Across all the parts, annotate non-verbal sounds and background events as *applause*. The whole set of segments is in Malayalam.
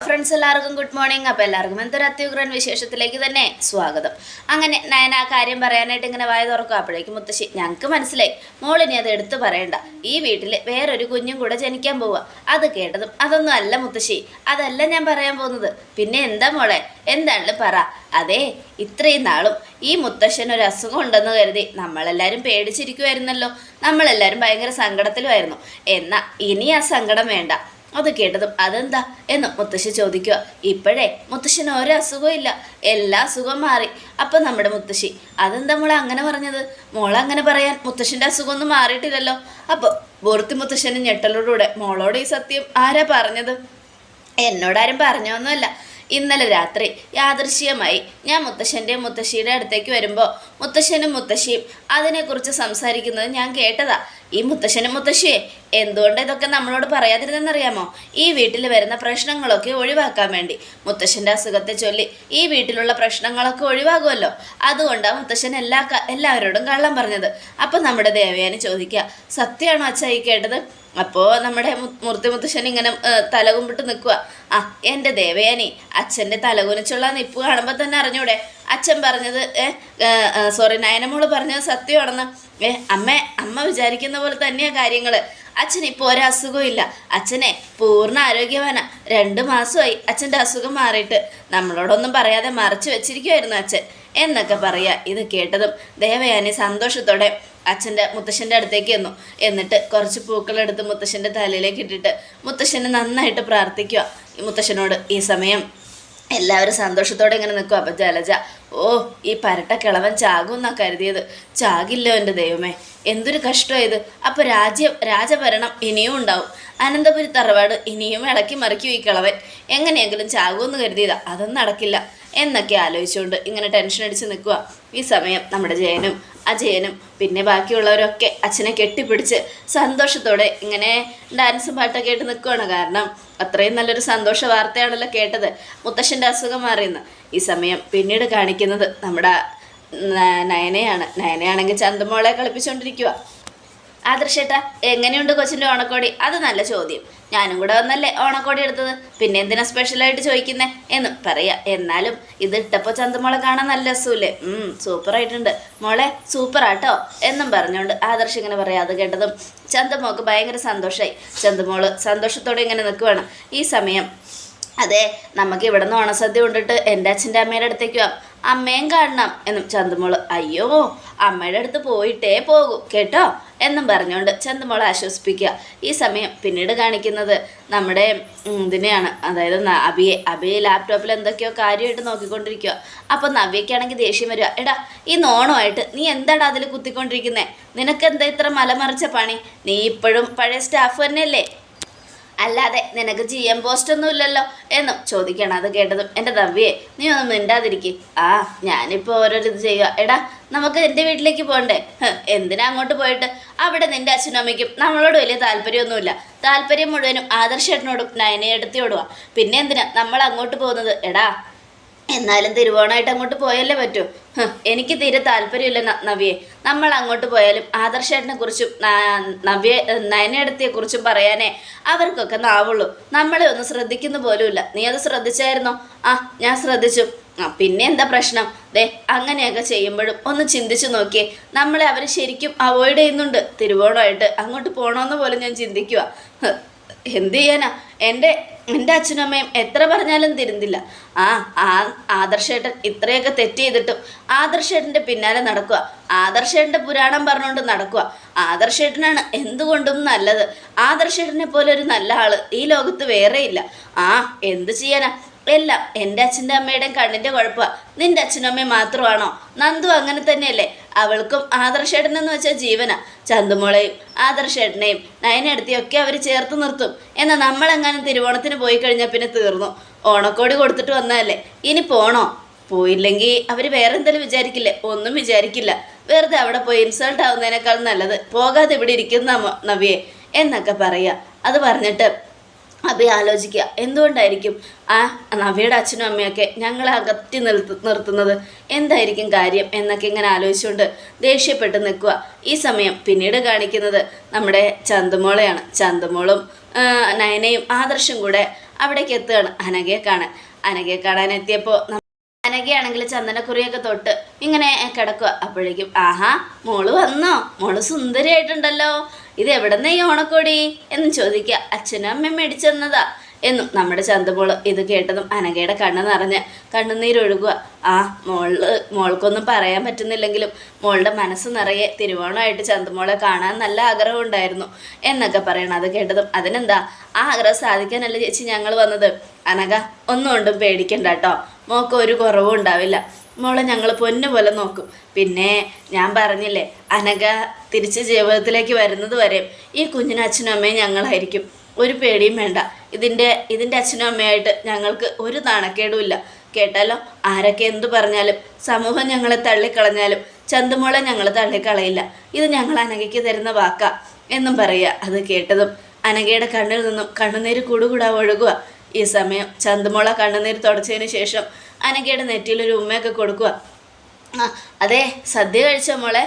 ഫ്രണ്ട്സ് എല്ലാവർക്കും ഗുഡ് മോർണിംഗ് അപ്പോൾ എല്ലാവർക്കും എന്തൊരു അത്യുഗ്രൻ വിശേഷത്തിലേക്ക് തന്നെ സ്വാഗതം. അങ്ങനെ നയന ആ കാര്യം പറയാനായിട്ട് ഇങ്ങനെ വായ തുറക്കും അപ്പോഴേക്കും മുത്തശ്ശി ഞങ്ങൾക്ക് മനസ്സിലായി. മോളിനി അത് എടുത്തു പറയണ്ട. ഈ വീട്ടിൽ വേറൊരു കുഞ്ഞും കൂടെ ജനിക്കാൻ പോവുക അത് കേട്ടതും അതൊന്നും അല്ല മുത്തശ്ശി. അതല്ല ഞാൻ പറയാൻ പോകുന്നത്. പിന്നെ എന്താ മോളെ? എന്താണെങ്കിലും പറ. അതെ ഇത്രയും നാളും ഈ മുത്തശ്ശന് ഒരു അസുഖം ഉണ്ടെന്ന് കരുതി നമ്മളെല്ലാവരും പേടിച്ചിരിക്കുമായിരുന്നല്ലോ നമ്മളെല്ലാവരും ഭയങ്കര സങ്കടത്തിലുമായിരുന്നു. എന്നാൽ ഇനി ആ സങ്കടം വേണ്ട. അത് കേട്ടതും അതെന്താ എന്ന് മുത്തശ്ശി ചോദിക്കുക. ഇപ്പോഴേ മുത്തശ്ശന് ഒരു അസുഖവും ഇല്ല. എല്ലാ അസുഖം മാറി. അപ്പം നമ്മുടെ മുത്തശ്ശി അതെന്താ മോളെ അങ്ങനെ പറഞ്ഞത്? മോളെ അങ്ങനെ പറയാൻ മുത്തശ്ശന്റെ അസുഖമൊന്നും മാറിയിട്ടില്ലല്ലോ. അപ്പോൾ ബോർത്തി മുത്തശ്ശനും ഞെട്ടലോടുകൂടെ മോളോട് ഈ സത്യം ആരാ പറഞ്ഞത്? എന്നോടാരും പറഞ്ഞൊന്നുമല്ല ഇന്നലെ രാത്രി യാദൃശ്യമായി ഞാൻ മുത്തശ്ശന്റെയും മുത്തശ്ശിയുടെ അടുത്തേക്ക് വരുമ്പോൾ മുത്തശ്ശനും മുത്തശ്ശിയും അതിനെക്കുറിച്ച് സംസാരിക്കുന്നത് ഞാൻ കേട്ടതാ. ഈ മുത്തശ്ശനും മുത്തശ്ശിയെ എന്തുകൊണ്ട് ഇതൊക്കെ നമ്മളോട് പറയാതിരുന്നെന്നറിയാമോ? ഈ വീട്ടിൽ വരുന്ന പ്രശ്നങ്ങളൊക്കെ ഒഴിവാക്കാൻ വേണ്ടി. മുത്തശ്ശന്റെ അസുഖത്തെ ചൊല്ലി ഈ വീട്ടിലുള്ള പ്രശ്നങ്ങളൊക്കെ ഒഴിവാകുമല്ലോ. അതുകൊണ്ടാണ് മുത്തശ്ശൻ എല്ലാ എല്ലാവരോടും കള്ളം പറഞ്ഞത്. അപ്പം നമ്മുടെ ദേവയാനി ചോദിക്കുക സത്യമാണോ അച്ഛാ ഈ കേട്ടത്? അപ്പോൾ നമ്മുടെ മൂർത്തി മുത്തശ്ശൻ ഇങ്ങനെ തല തലകുമ്പിട്ട് നിൽക്കുക ആ എന്റെ ദേവയാനി അച്ഛന്റെ തലകുനിച്ചുള്ള നിപ്പ് കാണുമ്പോൾ തന്നെ അറിഞ്ഞൂടെ? അച്ഛൻ പറഞ്ഞത് ഏഹ് സോറി നയനമോൾ പറഞ്ഞത് സത്യമാണെന്ന്. ഏ അമ്മ അമ്മ വിചാരിക്കുന്ന പോലെ തന്നെയാണ് കാര്യങ്ങൾ അച്ഛൻ ഇപ്പോൾ അസുഖവും ഇല്ല. അച്ഛനെ പൂർണ ആരോഗ്യവാന. രണ്ട് മാസമായി അച്ഛന്റെ അസുഖം മാറിയിട്ട്. നമ്മളോടൊന്നും പറയാതെ മറച്ചു വെച്ചിരിക്കുമായിരുന്നു അച്ഛൻ. എന്നൊക്കെ പറയുക ഇത് കേട്ടതും ദേവയാനി സന്തോഷത്തോടെ അച്ഛന്റെ മുത്തശ്ശന്റെ അടുത്തേക്ക് ചെന്നു. എന്നിട്ട് കുറച്ച് പൂക്കളെടുത്ത് മുത്തശ്ശന്റെ തലയിലേക്ക് ഇട്ടിട്ട് മുത്തശ്ശനെ നന്നായിട്ട് പ്രാർത്ഥിക്കുക. മുത്തശ്ശനോട് ഈ സമയം എല്ലാവരും സന്തോഷത്തോടെ ഇങ്ങനെ നിൽക്കും അപ്പം ജലജ ഓ ഈ പരട്ട കിളവൻ ചാകും എന്നാ കരുതിയത്. ചാകില്ലോ എന്റെ ദൈവമേ. എന്തൊരു കഷ്ടമായത് അപ്പോൾ രാജ്യ രാജഭരണം ഇനിയും ഉണ്ടാവും. അനന്തപുരി തറവാട് ഇനിയും ഇളക്കി മറിക്കും ഈ കിളവൻ. എങ്ങനെയെങ്കിലും ചാകുമെന്ന് കരുതിയതാ. അതൊന്നും നടക്കില്ല. എന്നൊക്കെ ആലോചിച്ചുകൊണ്ട് ഇങ്ങനെ ടെൻഷൻ അടിച്ച് നിൽക്കുക. ഈ സമയം നമ്മുടെ ജയനും അജയനും പിന്നെ ബാക്കിയുള്ളവരൊക്കെ അച്ഛനെ കെട്ടിപ്പിടിച്ച് സന്തോഷത്തോടെ ഇങ്ങനെ ഡാൻസും പാട്ടൊക്കെ ആയിട്ട് നിൽക്കുകയാണ്. കാരണം അത്രയും നല്ലൊരു സന്തോഷ വാർത്തയാണല്ലോ കേട്ടത്. മുത്തശ്ശന്റെ അസുഖം മാറിയെന്ന്. ഈ സമയം പിന്നീട് കാണിക്കുന്നത് നമ്മുടെ നയനയാണ്. നയനയാണെങ്കിൽ ചന്തമോളെ കളിപ്പിച്ചുകൊണ്ടിരിക്കുക ആദർശേട്ടാ എങ്ങനെയുണ്ട് കൊച്ചിന്റെ ഓണക്കോടി? അത് നല്ല ചോദ്യം. ഞാനും കൂടെ വന്നല്ലേ ഓണക്കോടി എടുത്തത്. പിന്നെ എന്തിനാ സ്പെഷ്യലായിട്ട് ചോദിക്കുന്നേ? എന്ന് പറയാ. എന്നാലും ഇത് ഇട്ടപ്പോൾ ചന്തമോളെ കാണാൻ നല്ല രസമില്ലേ സൂപ്പറായിട്ടുണ്ട് മോളെ സൂപ്പറാട്ടോ എന്നും പറഞ്ഞുകൊണ്ട് ആദർശ് ഇങ്ങനെ പറയാം. അത് കേട്ടതും ചന്തമോൾക്ക് ഭയങ്കര സന്തോഷമായി ചന്തമോൾ സന്തോഷത്തോടെ ഇങ്ങനെ നിൽക്കുവാണ്. ഈ സമയം അതെ നമുക്ക് ഇവിടെ നിന്ന് ഓണസദ്യ കൊണ്ടിട്ട് എന്റെ അച്ഛന്റെ അമ്മയുടെ അടുത്തേക്ക് പോവാം. അമ്മയും കാണണം എന്നും ചന്തമോൾ അയ്യോ അമ്മയുടെ അടുത്ത് പോയിട്ടേ പോകൂ കേട്ടോ? എന്നും പറഞ്ഞുകൊണ്ട് ചന്തമോളെ ആശ്വസിപ്പിക്കുക. ഈ സമയം പിന്നീട് കാണിക്കുന്നത് നമ്മുടെ ഇതിനെയാണ്. അതായത് അബിയെ അബിയെ ലാപ്ടോപ്പിൽ എന്തൊക്കെയോ കാര്യമായിട്ട് നോക്കിക്കൊണ്ടിരിക്കുക. അപ്പോൾ നവ്യക്കാണെങ്കിൽ ദേഷ്യം വരിക. എടാ ഈ നോണമായിട്ട് നീ എന്താടാ അതിൽ കുത്തിക്കൊണ്ടിരിക്കുന്നേ? നിനക്ക് എന്താ ഇത്ര മലമറിച്ച പണി? നീ ഇപ്പോഴും പഴയ സ്റ്റാഫ് തന്നെയല്ലേ? അല്ലാതെ നിനക്ക് ജി എം പോസ്റ്റ് ഒന്നും ഇല്ലല്ലോ എന്നും ചോദിക്കണം അത് കേട്ടതും എന്റെ നവ്യേ നീ ഒന്നും മിണ്ടാതിരിക്കേ. ആ ഞാനിപ്പോൾ ഓരോരു ഇത് ചെയ്യുക എടാ നമുക്ക് എന്റെ വീട്ടിലേക്ക് പോകണ്ടേ? എന്തിനാ അങ്ങോട്ട് പോയിട്ട്? അവിടെ നിന്റെ അച്ഛനും അമ്മയ്ക്കും നമ്മളോട് വലിയ താല്പര്യമൊന്നുമില്ല. താല്പര്യം മുഴുവനും ആദർശേട്ടനോടും നയനയെടുത്തിയോടുവാ പിന്നെ എന്തിനാ നമ്മൾ അങ്ങോട്ട് പോകുന്നത്? എടാ എന്നാലും തിരുവോണമായിട്ട് അങ്ങോട്ട് പോയല്ലേ പറ്റൂ. എനിക്ക് തീരെ താല്പര്യമില്ല നവ്യെ. നമ്മൾ അങ്ങോട്ട് പോയാലും ആദർശേട്ടനെ കുറിച്ചും നവ്യ നയനയെടുത്തിയെ കുറിച്ചും പറയാനേ അവർക്കൊക്കെ നാവുള്ളൂ. നമ്മളെ ഒന്നും ശ്രദ്ധിക്കുന്ന പോലുമില്ല. നീ അത് ശ്രദ്ധിച്ചായിരുന്നോ? ആ ഞാൻ ശ്രദ്ധിച്ചു. ആ പിന്നെ എന്താ പ്രശ്നം? ദേ അങ്ങനെയൊക്കെ ചെയ്യുമ്പോഴും ഒന്ന് ചിന്തിച്ചു നോക്കിയേ. നമ്മളെ അവർ ശരിക്കും അവോയ്ഡ് ചെയ്യുന്നുണ്ട്. തിരുവോണമായിട്ട് അങ്ങോട്ട് പോകണമെന്ന് പോലും ഞാൻ ചിന്തിക്കുക എന്ത് ചെയ്യാനാ? എന്റെ എന്റെ അച്ഛനും അമ്മയും എത്ര പറഞ്ഞാലും തിരുന്നില്ല ആ ആ ആദർശേട്ടൻ ഇത്രയൊക്കെ തെറ്റ് ചെയ്തിട്ടും ആദർശേട്ടന്റെ പിന്നാലെ നടക്കുക. ആദർശേട്ടന്റെ പുരാണം പറഞ്ഞുകൊണ്ട് നടക്കുക. ആദർശേട്ടനാണ് എന്തുകൊണ്ടും നല്ലത്. ആദർശേട്ടനെ പോലെ ഒരു നല്ല ആൾ ഈ ലോകത്ത് വേറെയില്ല. ആ എന്ത് ചെയ്യാനാ? എല്ലാം എന്റെ അച്ഛന്റെ അമ്മയുടെയും കണ്ണിന്റെ കുഴപ്പമാണ് നിന്റെ അച്ഛനും അമ്മയും മാത്രമാണോ? നന്ദു അങ്ങനെ തന്നെയല്ലേ. അവൾക്കും ആദർശേട്ടൻ എന്ന് വെച്ചാൽ ജീവന. ചന്തുമോളെയും ആദർശേട്ടനെയും നയനെടുത്തിയൊക്കെ അവർ ചേർത്ത് നിർത്തും. എന്നാൽ നമ്മളെങ്ങാനും തിരുവോണത്തിന് പോയി കഴിഞ്ഞാൽ പിന്നെ തീർന്നു. ഓണക്കോടി കൊടുത്തിട്ട് വന്നതല്ലേ. ഇനി പോണോ? പോയില്ലെങ്കിൽ അവർ വേറെ എന്തെങ്കിലും വിചാരിക്കില്ലേ? ഒന്നും വിചാരിക്കില്ല. വെറുതെ അവിടെ പോയി ഇൻസൾട്ട് ആവുന്നതിനേക്കാൾ നല്ലത്. പോകാതെ ഇവിടെ ഇരിക്കുന്ന നവ്യെ. എന്നൊക്കെ പറയുക അത് പറഞ്ഞിട്ട് അഭി ആലോചിക്കുക. എന്തുകൊണ്ടായിരിക്കും? ആ നവയുടെ അച്ഛനും അമ്മയൊക്കെ ഞങ്ങളെ അകറ്റി നിർത്ത് നിർത്തുന്നത്? എന്തായിരിക്കും കാര്യം? എന്നൊക്കെ ഇങ്ങനെ ആലോചിച്ചുകൊണ്ട് ദേഷ്യപ്പെട്ട് നിൽക്കുക. ഈ സമയം പിന്നീട് കാണിക്കുന്നത് നമ്മുടെ ചന്തുമോളെയാണ്. ചന്തുമോളും നയനയും ആദർശം കൂടെ അവിടേക്ക് എത്തുകയാണ്. അനഘയെ കാണാൻ. അനഘയെ കാണാൻ എത്തിയപ്പോൾ അനഘയാണെങ്കിൽ ചന്ദനക്കുറിയൊക്കെ തൊട്ട് ഇങ്ങനെ കിടക്കുക. അപ്പോഴേക്കും ആഹാ മോൾ വന്നോ? മോൾ സുന്ദരിയായിട്ടുണ്ടല്ലോ. ഇത് എവിടെന്നേ ഈ ഓണക്കോടി? എന്ന് ചോദിക്കുക. അച്ഛനും അമ്മയും മേടിച്ചെന്നതാ. എന്നും നമ്മുടെ ചന്തമോൾ ഇത് കേട്ടതും അനഘയുടെ കണ്ണ് നിറഞ്ഞ് കണ്ണുനീരൊഴുകുക. ആ മോൾ മോൾക്കൊന്നും പറയാൻ പറ്റുന്നില്ലെങ്കിലും മോളുടെ മനസ്സ് നിറയെ തിരുവോണമായിട്ട് ചന്തമോളെ കാണാൻ നല്ല ആഗ്രഹം ഉണ്ടായിരുന്നു. എന്നൊക്കെ പറയണം. അത് കേട്ടതും അതിനെന്താ? ആ ആഗ്രഹം സാധിക്കാനല്ല ചേച്ചി ഞങ്ങൾ വന്നത്? അനഘ ഒന്നും കൊണ്ടും പേടിക്കണ്ട കേട്ടോ മോക്ക് ഒരു കുറവും ഉണ്ടാവില്ല. മോളെ ഞങ്ങൾ പൊന്നു പോലെ നോക്കും. പിന്നെ ഞാൻ പറഞ്ഞില്ലേ അനഘ തിരിച്ച് ജീവിതത്തിലേക്ക് വരുന്നത് വരെ ഈ കുഞ്ഞിന് അച്ഛനും അമ്മയും ഞങ്ങളായിരിക്കും. ഒരു പേടിയും വേണ്ട. ഇതിന്റെ ഇതിന്റെ അച്ഛനും അമ്മയായിട്ട് ഞങ്ങൾക്ക് ഒരു നാണക്കേടുമില്ല കേട്ടാലോ? ആരൊക്കെ എന്തു പറഞ്ഞാലും സമൂഹം ഞങ്ങളെ തള്ളിക്കളഞ്ഞാലും ചന്തുമോളെ ഞങ്ങൾ തള്ളിക്കളയില്ല. ഇത് ഞങ്ങൾ അനഘയ്ക്ക് തരുന്ന വാക്ക എന്നും പറയുക. അത് കേട്ടതും അനഘയുടെ കണ്ണിൽ നിന്നും കണ്ണുനീര് കൂടുകൂടാ ഒഴുകുക. ഈ സമയം ചന്തമുള കണ്ണുനീര് തുടച്ചതിന് ശേഷം അനഘയുടെ നെറ്റിയിലൊരു ഉമ്മയൊക്കെ കൊടുക്കുക. അതെ സദ്യ കഴിച്ച മോളെ?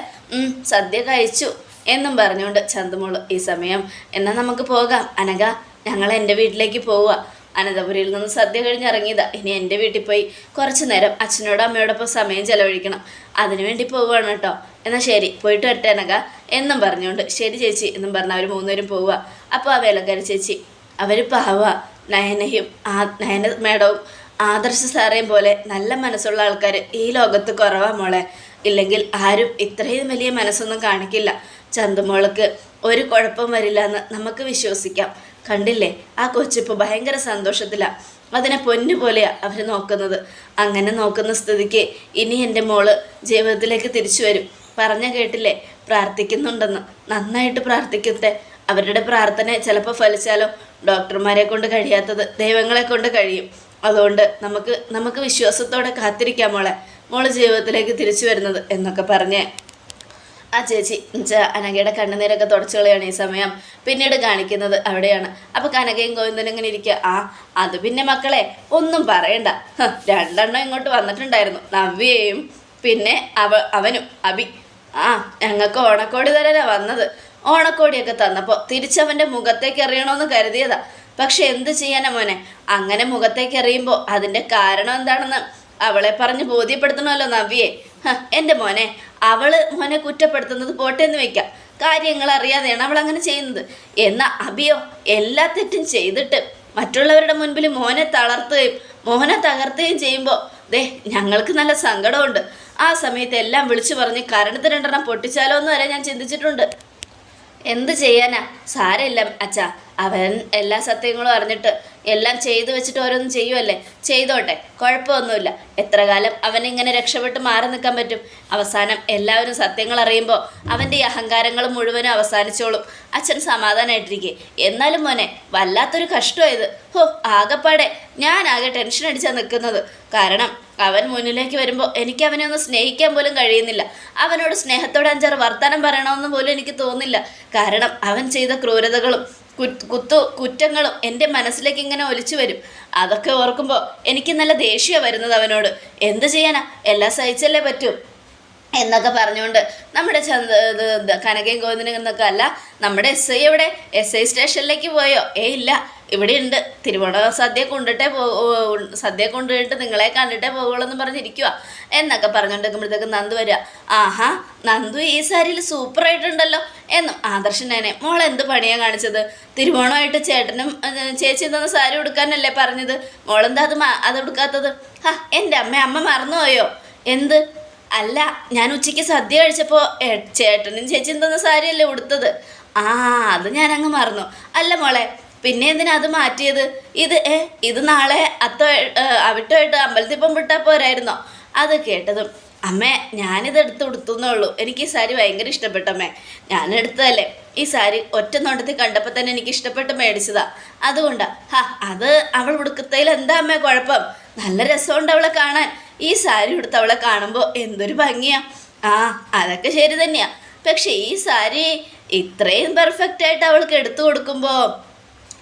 സദ്യ കഴിച്ചു എന്നും പറഞ്ഞുകൊണ്ട് ചന്തമുള ഈ സമയം എന്നാൽ നമുക്ക് പോകാം. അനഘ ഞങ്ങൾ എന്റെ വീട്ടിലേക്ക് പോവുക. അനന്തപുരിയിൽ നിന്ന് സദ്യ കഴിഞ്ഞിറങ്ങിയതാ. ഇനി എന്റെ വീട്ടിൽ പോയി കുറച്ച് നേരം അച്ഛനോടും അമ്മയോടൊപ്പം സമയം ചെലവഴിക്കണം. അതിനുവേണ്ടി പോവുകയാണ് കേട്ടോ. എന്നാൽ ശരി പോയിട്ട് വരട്ടെ അനഘ. എന്നും പറഞ്ഞുകൊണ്ട് ശരി ചേച്ചി എന്നും പറഞ്ഞ് അവർ മൂന്നുപേരും പോവുക. അപ്പോൾ ആ വേലക്കാരി ചേച്ചി അവർ പാവ. നയനയും ആ നയന മേഡവും ആദർശ സാറേയും പോലെ നല്ല മനസ്സുള്ള ആൾക്കാർ ഈ ലോകത്ത് കുറവാ മോളെ. ഇല്ലെങ്കിൽ ആരും ഇത്രയും വലിയ മനസ്സൊന്നും കാണിക്കില്ല. ചന്തുമോൾക്ക് ഒരു കുഴപ്പം വരില്ല എന്ന് നമുക്ക് വിശ്വസിക്കാം. കണ്ടില്ലേ? ആ കൊച്ചിപ്പോൾ ഭയങ്കര സന്തോഷത്തിലാണ് അതിനെ പൊന്നു പോലെയാണ് അവർ നോക്കുന്നത്. അങ്ങനെ നോക്കുന്ന സ്ഥിതിക്ക് ഇനി എന്റെ മോൾ ജീവിതത്തിലേക്ക് തിരിച്ചു വരും. പറഞ്ഞ കേട്ടില്ലേ? പ്രാർത്ഥിക്കുന്നുണ്ടെന്ന്. നന്നായിട്ട് പ്രാർത്ഥിക്കട്ടെ. അവരുടെ പ്രാർത്ഥന ചിലപ്പോൾ ഫലിച്ചാലോ ഡോക്ടർമാരെ കൊണ്ട് കഴിയാത്തത് ദൈവങ്ങളെ കൊണ്ട് കഴിയും. അതുകൊണ്ട് നമുക്ക് നമുക്ക് വിശ്വാസത്തോടെ കാത്തിരിക്കാം മോളെ. മോൾ ജീവിതത്തിലേക്ക് തിരിച്ചു വരുന്നത് എന്നൊക്കെ പറഞ്ഞ് ആ ചേച്ചി എന്നുവെച്ചാൽ അനഘയുടെ കണ്ണുനീരൊക്കെ തുടച്ചു കളയാണ് ഈ സമയം. പിന്നീട് കാണിക്കുന്നത് അവിടെയാണ്. അപ്പോൾ കനകയും ഗോവിന്ദനും ഇങ്ങനെ ഇരിക്കുക ആ അത് പിന്നെ മക്കളെ ഒന്നും പറയണ്ട. രണ്ടെണ്ണം ഇങ്ങോട്ട് വന്നിട്ടുണ്ടായിരുന്നു. നവ്യയും പിന്നെ അവ അവനും അബി ആ ഞങ്ങൾക്ക് ഓണക്കോടി തരാനാ വന്നത്. ഓണക്കോടിയൊക്കെ തന്നപ്പോൾ തിരിച്ചവന്റെ മുഖത്തേക്ക് എറിയണമെന്ന് കരുതിയതാ. പക്ഷെ എന്ത് ചെയ്യാനാ മോനെ? അങ്ങനെ മുഖത്തേക്ക് എറിയുമ്പോൾ അതിന്റെ കാരണം എന്താണെന്ന് അവളെ പറഞ്ഞ് ബോധ്യപ്പെടുത്തണമല്ലോ നവ്യേ. എന്റെ മോനെ അവൾ മോനെ കുറ്റപ്പെടുത്തുന്നത് പോട്ടെ എന്ന് വെക്കാം. കാര്യങ്ങൾ അറിയാതെയാണ് അവൾ അങ്ങനെ ചെയ്യുന്നത്. എന്നാൽ അഭിയോ എല്ലാ തെറ്റും ചെയ്തിട്ട് മറ്റുള്ളവരുടെ മുൻപിൽ മോനെ തളർത്തുകയും മോനെ തകർത്തുകയും ചെയ്യുമ്പോൾ ദേ ഞങ്ങൾക്ക് നല്ല സങ്കടമുണ്ട്. ആ സമയത്ത് എല്ലാം വിളിച്ചു പറഞ്ഞ് കരണത്തിന് രണ്ടെണ്ണം പൊട്ടിച്ചാലോ എന്ന് വരെ ഞാൻ ചിന്തിച്ചിട്ടുണ്ട്. എന്ത് ചെയ്യാനാ? സാരമില്ല അച്ഛാ. അവൻ എല്ലാ സത്യങ്ങളും അറിഞ്ഞിട്ട് എല്ലാം ചെയ്തു വെച്ചിട്ട് ഓരോന്നും ചെയ്യുമല്ലേ ചെയ്തോട്ടെ കുഴപ്പമൊന്നുമില്ല. എത്ര കാലം അവനിങ്ങനെ രക്ഷപ്പെട്ട് മാറി നിൽക്കാൻ പറ്റും? അവസാനം എല്ലാവരും സത്യങ്ങൾ അറിയുമ്പോൾ അവന്റെ ഈ അഹങ്കാരങ്ങൾ മുഴുവനും അവസാനിച്ചോളും. അച്ഛൻ സമാധാനമായിട്ടിരിക്കെ എന്നാലും മോനെ വല്ലാത്തൊരു കഷ്ടമായത് ഹോ ആകപ്പാടെ. ഞാനാകെ ടെൻഷൻ അടിച്ചാണ് നിൽക്കുന്നത്. കാരണം അവൻ മുന്നിലേക്ക് വരുമ്പോൾ എനിക്ക് അവനെ ഒന്ന് സ്നേഹിക്കാൻ പോലും കഴിയുന്നില്ല. അവനോട് സ്നേഹത്തോടെ അഞ്ചാറ് വർത്തമാനം പറയണമെന്ന് പോലും എനിക്ക് തോന്നില്ല കാരണം അവൻ ചെയ്ത ക്രൂരതകളും കുത്തു കുറ്റങ്ങളും എന്റെ മനസ്സിലേക്ക് ഇങ്ങനെ ഒലിച്ചു വരും. അതൊക്കെ ഓർക്കുമ്പോൾ എനിക്ക് നല്ല ദേഷ്യമാണ് വരുന്നത് അവനോട്. എന്ത് ചെയ്യാനാ? എല്ലാം സഹിച്ചല്ലേ പറ്റൂ? എന്നൊക്കെ പറഞ്ഞുകൊണ്ട് നമ്മുടെ ചന്ത കനകയും ഗോവിന്ദനും എന്നൊക്കെ അല്ല നമ്മുടെ എസ് ഐ എവിടെ? എസ് ഐ സ്റ്റേഷനിലേക്ക് പോയോ? ഏ ഇല്ല. ഇവിടെ ഉണ്ട് തിരുവോണ സദ്യ കൊണ്ടിട്ടേ പോ സദ്യ കൊണ്ടുപോയിട്ട് നിങ്ങളെ കണ്ടിട്ടേ പോകുള്ളൂ എന്ന് പറഞ്ഞിരിക്കുക എന്നൊക്കെ പറഞ്ഞുകൊണ്ടിരിക്കുമ്പോഴത്തേക്ക് നന്ദു വരിക. ആഹാ നന്ദു ഈ സാരിയിൽ സൂപ്പറായിട്ടുണ്ടല്ലോ. എന്നും ആദർശനേനെ മോൾ എന്ത് പണിയാണ് കാണിച്ചത്? തിരുവോണമായിട്ട് ചേട്ടനും ചേച്ചി തന്ന സാരി ഉടുക്കാനല്ലേ പറഞ്ഞത്? മോളെന്താ അത് അത് ഉടുക്കാത്തത്? ഹാ എന്റെ അമ്മ അമ്മ മറന്നുപോയോ? എന്ത്? അല്ല ഞാൻ ഉച്ചയ്ക്ക് സദ്യ കഴിച്ചപ്പോൾ ചേട്ടനും ചേച്ചിയും തന്ന സാരിയല്ലേ ഉടുത്തത്? ആ അത് ഞാനങ്ങ് മറന്നു. അല്ല മോളെ പിന്നെ എന്തിനാ അത് മാറ്റിയത്? ഇത് ഏ ഇത് നാളെ അത്ത അവിട്ടുമായിട്ട് അമ്പലത്തിൽ വിട്ടാൽ പോരായിരുന്നോ? അത് കേട്ടതും അമ്മേ ഞാനിത് എടുത്ത് കൊടുത്തുന്നേ ഉള്ളൂ എനിക്ക് ഈ സാരി ഭയങ്കര ഇഷ്ടപ്പെട്ടമ്മേ. ഞാൻ എടുത്തതല്ലേ. ഈ സാരി ഒറ്റ നോട്ടത്തിൽ കണ്ടപ്പോൾ തന്നെ എനിക്ക് ഇഷ്ടപ്പെട്ട് മേടിച്ചതാ. അതുകൊണ്ടാ ഹാ അത് അവൾ ഉടുക്കത്തതിൽ എന്താ അമ്മേ കുഴപ്പം? നല്ല രസമുണ്ട് അവളെ കാണാൻ. ഈ സാരി ഉടുത്ത് അവളെ കാണുമ്പോൾ എന്തൊരു ഭംഗിയാ. ആ അതൊക്കെ ശരി തന്നെയാ. പക്ഷെ ഈ സാരി ഇത്രയും പെർഫെക്റ്റ് ആയിട്ട് അവൾക്ക് എടുത്തു കൊടുക്കുമ്പോൾ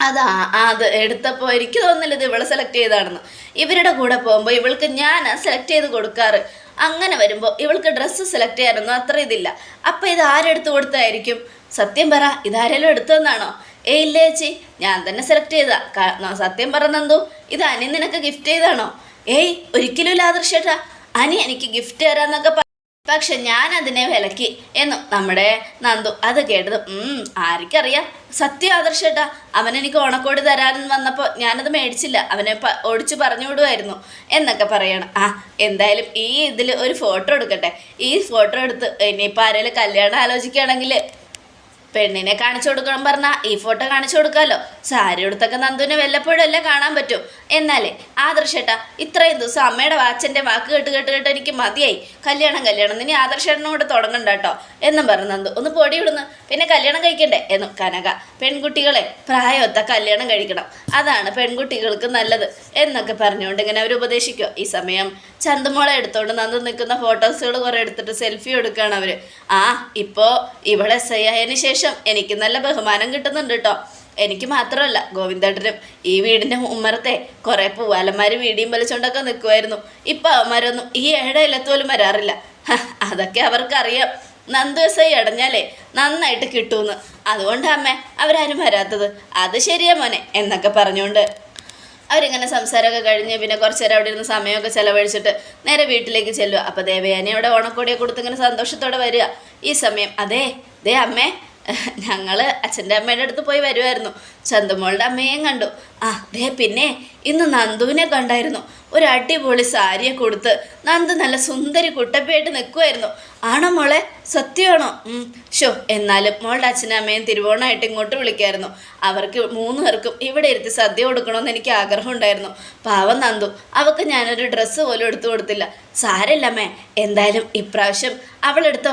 അതാ അത് എടുത്തപ്പോൾ എനിക്ക് തോന്നുന്നില്ല ഇത് ഇവളെ സെലക്ട് ചെയ്താണെന്ന് ഇവരുടെ കൂടെ പോകുമ്പോൾ ഇവൾക്ക് ഞാൻ സെലക്ട് ചെയ്ത് കൊടുക്കാറ്. അങ്ങനെ വരുമ്പോൾ ഇവൾക്ക് ഡ്രസ്സ് സെലക്ട് ചെയ്യാനൊന്നും അത്ര ഇതില്ല. അപ്പം ഇത് ആരെടുത്ത് കൊടുത്തായിരിക്കും? സത്യം പറ ഇതാരെങ്കിലും എടുത്തതെന്നാണോ ഏ ഇല്ലേ ചേച്ചി ഞാൻ തന്നെ സെലക്ട് ചെയ്താ. സത്യം പറഞ്ഞെന്തോ ഇത് അനി നിനക്ക് ഗിഫ്റ്റ് ചെയ്താണോ? ഏയ് ഒരിക്കലും ഇല്ല ആദർശേട്ടാ. അനി എനിക്ക് ഗിഫ്റ്റ് തരാന്നൊക്കെ പക്ഷെ ഞാൻ അതിനെ വിലക്കി എന്നു നമ്മുടെ നന്ദു അത് കേട്ടത് ആർക്കറിയാം. സത്യം അവൻ എനിക്ക് ഓണക്കോടി തരാൻ വന്നപ്പോൾ ഞാനത് മേടിച്ചില്ല. അവനെ പ ഓടിച്ചു പറഞ്ഞു വിടുമായിരുന്നു എന്നൊക്കെ പറയണം. ആ എന്തായാലും ഈ ഇതിൽ ഒരു ഫോട്ടോ എടുക്കട്ടെ. ഈ ഫോട്ടോ എടുത്ത് ഇനിയിപ്പോൾ ആരെങ്കിലും കല്യാണം ആലോചിക്കുകയാണെങ്കിൽ പെണ്ണിനെ കാണിച്ചു കൊടുക്കണം പറഞ്ഞാൽ ഈ ഫോട്ടോ കാണിച്ചു കൊടുക്കാമല്ലോ സാരി ഉടുത്തൊക്കെ നന്ദുവിനെ വല്ലപ്പോഴും അല്ലേ കാണാൻ പറ്റും. എന്നാലേ ആദർശേട്ടാ ഇത്രയും ദിവസം അമ്മയുടെ വാച്ചന്റെ വാക്ക് കേട്ട് കേട്ട് കേട്ട് എനിക്ക് മതിയായി. കല്യാണം കല്യാണം. ഇനി ആദർശേട്ടനോട് തുടങ്ങണ്ട കേട്ടോ. എന്നും പറഞ്ഞു നന്ദു ഒന്ന് പൊടി വിടുന്നു പിന്നെ കല്യാണം കഴിക്കണ്ടേ? എന്നും കനക പെൺകുട്ടികളെ പ്രായമൊത്ത കല്യാണം കഴിക്കണം. അതാണ് പെൺകുട്ടികൾക്ക് നല്ലത്. എന്നൊക്കെ പറഞ്ഞുകൊണ്ട് ഇങ്ങനെ അവർ ഉപദേശിക്കുക. ഈ സമയം ചന്തുമോളെ എടുത്തോണ്ട് നന്ദു നിൽക്കുന്ന ഫോട്ടോസുകൾ കുറേ എടുത്തിട്ട് സെൽഫി എടുക്കുകയാണ് അവർ ആ ഇപ്പോൾ ഇവിടെ സയ്യായതിന് ശേഷം ശേഷം എനിക്ക് നല്ല ബഹുമാനം കിട്ടുന്നുണ്ട് കേട്ടോ എനിക്ക് മാത്രമല്ല ഗോവിന്ദേട്ടനും ഈ വീടിന്റെ ഉമ്മറത്തെ കുറേ പൂവാലന്മാർ വീടിയും വലിച്ചുകൊണ്ടൊക്കെ നിൽക്കുമായിരുന്നു ഇപ്പം അവന്മാരൊന്നും ഈ ഏഴയിലത്ത് പോലും വരാറില്ല. അതൊക്കെ അവർക്കറിയാം. നന്ദു എസ് അടഞ്ഞാലേ നന്നായിട്ട് കിട്ടുമെന്ന് അതുകൊണ്ട് അമ്മേ അവരാരും വരാത്തത്. അത് ശരിയാ മോനെ എന്നൊക്കെ പറഞ്ഞുകൊണ്ട്. അവരിങ്ങനെ സംസാരമൊക്കെ കഴിഞ്ഞ് പിന്നെ കുറച്ച് നേരം അവിടെ ഇരുന്ന് സമയമൊക്കെ ചിലവഴിച്ചിട്ട് നേരെ വീട്ടിലേക്ക് ചെല്ലുക അപ്പോൾ ദേവയാനി അവിടെ ഓണക്കോടിയെ കൊടുത്ത് ഇങ്ങനെ സന്തോഷത്തോടെ വരിക. ഈ സമയം അതേ ദേ അമ്മേ *laughs* ഞങ്ങൾ അച്ഛന്റെ അമ്മയുടെ അടുത്ത് പോയി വരുമായിരുന്നു ചന്തമോളുടെ അമ്മയെയും കണ്ടു. ആ ദേ പിന്നെ ഇന്ന് നന്ദുവിനെ കണ്ടായിരുന്നു. ഒരു അടിപൊളി സാരിയെ കൊടുത്ത് നന്ദു നല്ല സുന്ദരി കുട്ടപ്പയായിട്ട് നിൽക്കുമായിരുന്നു ആണോ മോളെ? സത്യമാണോ? ഷോ എന്നാലും മോളുടെ അച്ഛനും അമ്മയും തിരുവോണമായിട്ട് ഇങ്ങോട്ട് വിളിക്കായിരുന്നു. അവർക്ക് മൂന്ന് പേർക്കും ഇവിടെ ഇരുത്തി സദ്യ കൊടുക്കണമെന്ന് എനിക്ക് ആഗ്രഹം ഉണ്ടായിരുന്നു. പാവം നന്ദു അവൾക്ക് ഞാനൊരു ഡ്രസ്സ് പോലും എടുത്തു കൊടുത്തില്ല. സാരമില്ലമ്മേ എന്തായാലും ഇപ്രാവശ്യം അവളെടുത്ത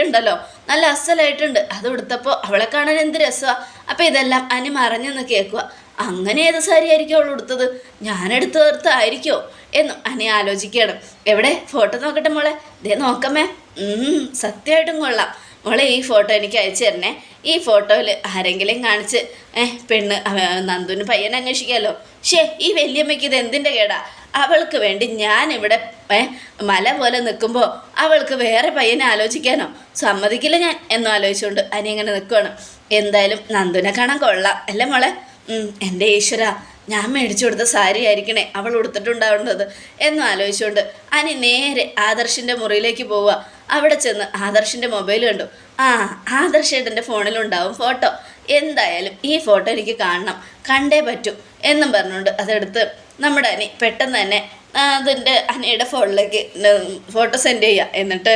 ഉണ്ടല്ലോ നല്ല അസലായിട്ടുണ്ട്. അത് കൊടുത്തപ്പോൾ അവളെ കാണാൻ എന്ത് രസമാണ് അപ്പോൾ ഇതെല്ലാം അനി മറഞ്ഞെന്ന് കേൾക്കുക അങ്ങനെ ഏത് സാരി ആയിരിക്കും അവൾ ഉടുത്തത്? ഞാനെടുത്ത് തീർത്തായിരിക്കോ? എന്നും അനി ആലോചിക്കണം എവിടെ? ഫോട്ടോ നോക്കട്ടെ മോളെ. ദേ നോക്കമ്മേ. ഉം, സത്യമായിട്ടും കൊള്ളാം. മോളെ ഈ ഫോട്ടോ എനിക്ക് അയച്ചു തരണേ. ഈ ഫോട്ടോയിൽ ആരെങ്കിലും കാണിച്ച് ഏഹ് പെണ്ണ് നന്ദുവിന് പയ്യനെ അന്വേഷിക്കാമല്ലോ ഷേ ഈ വല്യമ്മയ്ക്ക് ഇത് എന്തിന്റെ കേടാ? അവൾക്ക് വേണ്ടി ഞാൻ ഇവിടെ മല പോലെ നിൽക്കുമ്പോൾ അവൾക്ക് വേറെ പയ്യനെ ആലോചിക്കാനോ? സമ്മതിക്കില്ല ഞാൻ എന്നും ആലോചിച്ചുകൊണ്ട് അനി ഇങ്ങനെ നിൽക്കുകയാണ് എന്തായാലും നന്ദുനെ കാണാൻ കൊള്ളാം. അല്ലേ മോളെ? എന്റെ ഈശ്വര ഞാൻ മേടിച്ചു കൊടുത്ത സാരി ആയിരിക്കണേ അവൾ ഉടുത്തിട്ടുണ്ടാവേണ്ടത്. എന്നും ആലോചിച്ചുകൊണ്ട് അനി നേരെ ആദർശിന്റെ മുറിയിലേക്ക് പോവുക. അവിടെ ചെന്ന് ആദർശിന്റെ മൊബൈൽ കണ്ടു. ആ ആദർശേട്ടന്റെ ഫോണിലുണ്ടാവും ഫോട്ടോ. എന്തായാലും ഈ ഫോട്ടോ എനിക്ക് കാണണം. കണ്ടേ പറ്റൂ എന്നും പറഞ്ഞുകൊണ്ട് അതെടുത്ത് നമ്മുടെ അനി പെട്ടെന്ന് തന്നെ അതിന്റെ അനിയുടെ ഫോണിലേക്ക് ഫോട്ടോ സെൻഡ് ചെയ്യുക എന്നിട്ട്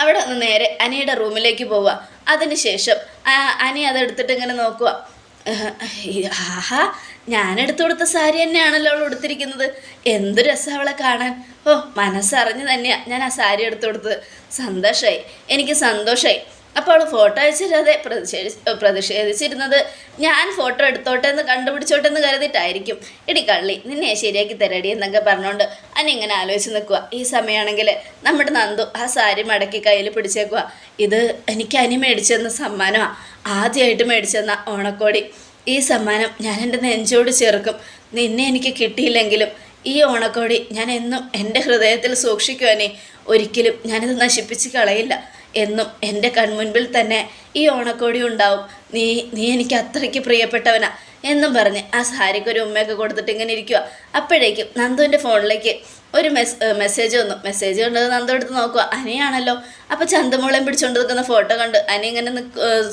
അവിടെ നിന്ന് നേരെ അനിയുടെ റൂമിലേക്ക് പോവുക അതിനുശേഷം അനി അതെടുത്തിട്ട് ഇങ്ങനെ നോക്കുക ആഹാ ഞാൻ എടുത്തു കൊടുത്ത സാരി തന്നെയാണല്ലോ അവൾ ഉടുത്തിരിക്കുന്നത്. എന്ത് രസം അവളെ കാണാൻ. ഓ മനസ്സറിഞ്ഞ് തന്നെയാണ് ഞാൻ ആ സാരി എടുത്തു കൊടുത്തത്. സന്തോഷമായി എനിക്ക് സന്തോഷമായി അപ്പോൾ ഫോട്ടോ അയച്ചിരാതെ പ്രതിഷേധി പ്രതിഷേധിച്ചിരുന്നത് ഞാൻ ഫോട്ടോ എടുത്തോട്ടെ എന്ന് കണ്ടുപിടിച്ചോട്ടെ എന്ന് കരുതിയിട്ടായിരിക്കും. ഇടി കള്ളി നിന്നെ ശരിയാക്കി തരടി എന്നൊക്കെ പറഞ്ഞുകൊണ്ട് അനി ഇങ്ങനെ ആലോചിച്ച് നിൽക്കുക ഈ സമയമാണെങ്കിൽ നമ്മുടെ നന്ദു ആ സാരി മടക്കി കയ്യിൽ പിടിച്ചേക്കുക ഇത് എനിക്ക് അനി മേടിച്ചെന്ന സമ്മാനമാണ് ആദ്യമായിട്ട് മേടിച്ചെന്ന ഓണക്കോടി. ഈ സമ്മാനം ഞാൻ എന്റെ നെഞ്ചോട് ചേർക്കും. നിന്നെ എനിക്ക് കിട്ടിയില്ലെങ്കിലും ഈ ഓണക്കോടി ഞാൻ എന്നും എന്റെ ഹൃദയത്തിൽ സൂക്ഷിക്കുവാനേ ഒരിക്കലും ഞാനിത് നശിപ്പിച്ച് കളയില്ല. എന്നും എന്റെ കൺമുൻപിൽ തന്നെ ഈ ഓണക്കോടി ഉണ്ടാവും. നീ നീ എനിക്ക് അത്രയ്ക്ക് പ്രിയപ്പെട്ടവനാ എന്നും പറഞ്ഞ് ആ സാരിക്ക് ഒരു ഉമ്മയൊക്കെ കൊടുത്തിട്ട് ഇങ്ങനെ ഇരിക്കുക അപ്പോഴേക്കും നന്ദുവിന്റെ ഫോണിലേക്ക് ഒരു മെസ് മെസ്സേജ് വന്നു. മെസ്സേജ് കണ്ടത് നന്ദു എടുത്ത് നോക്കുക അനിയാണല്ലോ. അപ്പോൾ ചന്തമോളെയും പിടിച്ചുകൊണ്ട് നിൽക്കുന്ന ഫോട്ടോ കണ്ട് അനി ഇങ്ങനെ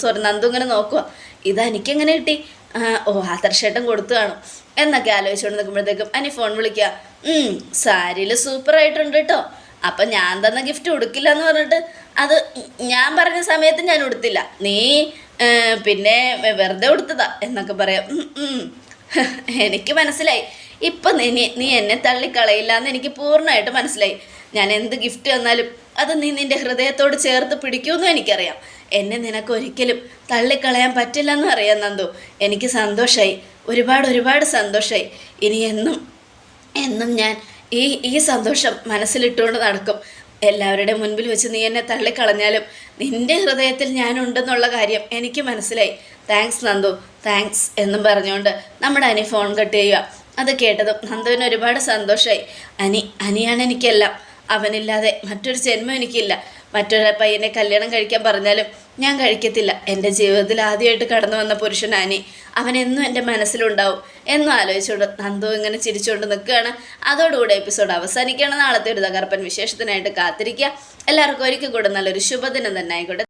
സോറി നന്ദു ഇങ്ങനെ നോക്കുക ഇത് എനിക്കെങ്ങനെ കിട്ടി? ഓ ആദർശേട്ടൻ കൊടുത്തു കാണും. എന്നൊക്കെ ആലോചിച്ചുകൊണ്ട് നിൽക്കുമ്പോഴത്തേക്കും അനി ഫോൺ വിളിക്കുക. സാരിയിൽ സൂപ്പറായിട്ടുണ്ട് കേട്ടോ അപ്പം ഞാൻ തന്ന ഗിഫ്റ്റ് ഉടുക്കില്ല എന്ന് പറഞ്ഞിട്ട് അത് ഞാൻ പറഞ്ഞ സമയത്ത് ഞാൻ ഉടുത്തില്ല. നീ പിന്നെ വെറുതെ ഉടുത്തതാ എന്നൊക്കെ പറയാം. *laughs* എനിക്ക് മനസ്സിലായി. ഇപ്പം നീ- നീ എന്നെ തള്ളിക്കളയില്ല എന്ന് എനിക്ക് പൂർണമായിട്ട് മനസ്സിലായി. ഞാൻ എന്ത് ഗിഫ്റ്റ് തന്നാലും അത് നീ നിന്റെ ഹൃദയത്തോട് ചേർത്ത് പിടിക്കുമെന്നും എനിക്കറിയാം. എന്നെ നിനക്ക് ഒരിക്കലും തള്ളിക്കളയാൻ പറ്റില്ലെന്ന് അറിയാം നന്ദു. എനിക്ക് സന്തോഷമായി ഒരുപാട് ഒരുപാട് സന്തോഷമായി ഇനി എന്നും എന്നും ഞാൻ ഈ ഈ സന്തോഷം മനസ്സിലിട്ടുകൊണ്ട് നടക്കും. എല്ലാവരുടെ മുൻപിൽ വെച്ച് നീ എന്നെ തള്ളിക്കളഞ്ഞാലും നിന്റെ ഹൃദയത്തിൽ ഞാനുണ്ടെന്നുള്ള കാര്യം എനിക്ക് മനസ്സിലായി. താങ്ക്സ് നന്ദു. താങ്ക്സ് എന്നും പറഞ്ഞുകൊണ്ട് നമ്മുടെ അനി ഫോൺ കട്ട് ചെയ്യുക. അത് കേട്ടതും നന്ദുവിന് ഒരുപാട് സന്തോഷമായി അനി അനിയാണ് എനിക്കെല്ലാം. അവനില്ലാതെ മറ്റൊരു ജന്മം എനിക്കില്ല. മറ്റൊരു പയ്യനെ കല്യാണം കഴിക്കാൻ പറഞ്ഞാലും ഞാൻ കഴിക്കത്തില്ല. എന്റെ ജീവിതത്തിൽ ആദ്യമായിട്ട് കടന്നു വന്ന പുരുഷനാനി അവൻ എന്നും എന്റെ മനസ്സിലുണ്ടാവും. എന്നും ആലോചിച്ചുകൊണ്ട് നന്ദു ഇങ്ങനെ ചിരിച്ചുകൊണ്ട് നിൽക്കുകയാണ്. അതോടുകൂടെ എപ്പിസോഡ് അവസാനിക്കുകയാണ്. നാളത്തെ ഒരു തകർപ്പൻ വിശേഷത്തിനായിട്ട് കാത്തിരിക്കുക. എല്ലാവർക്കും ഒരിക്കൽ കൂടെ നല്ലൊരു ശുഭദിനം തന്നെ ആയിക്കോട്ടെ.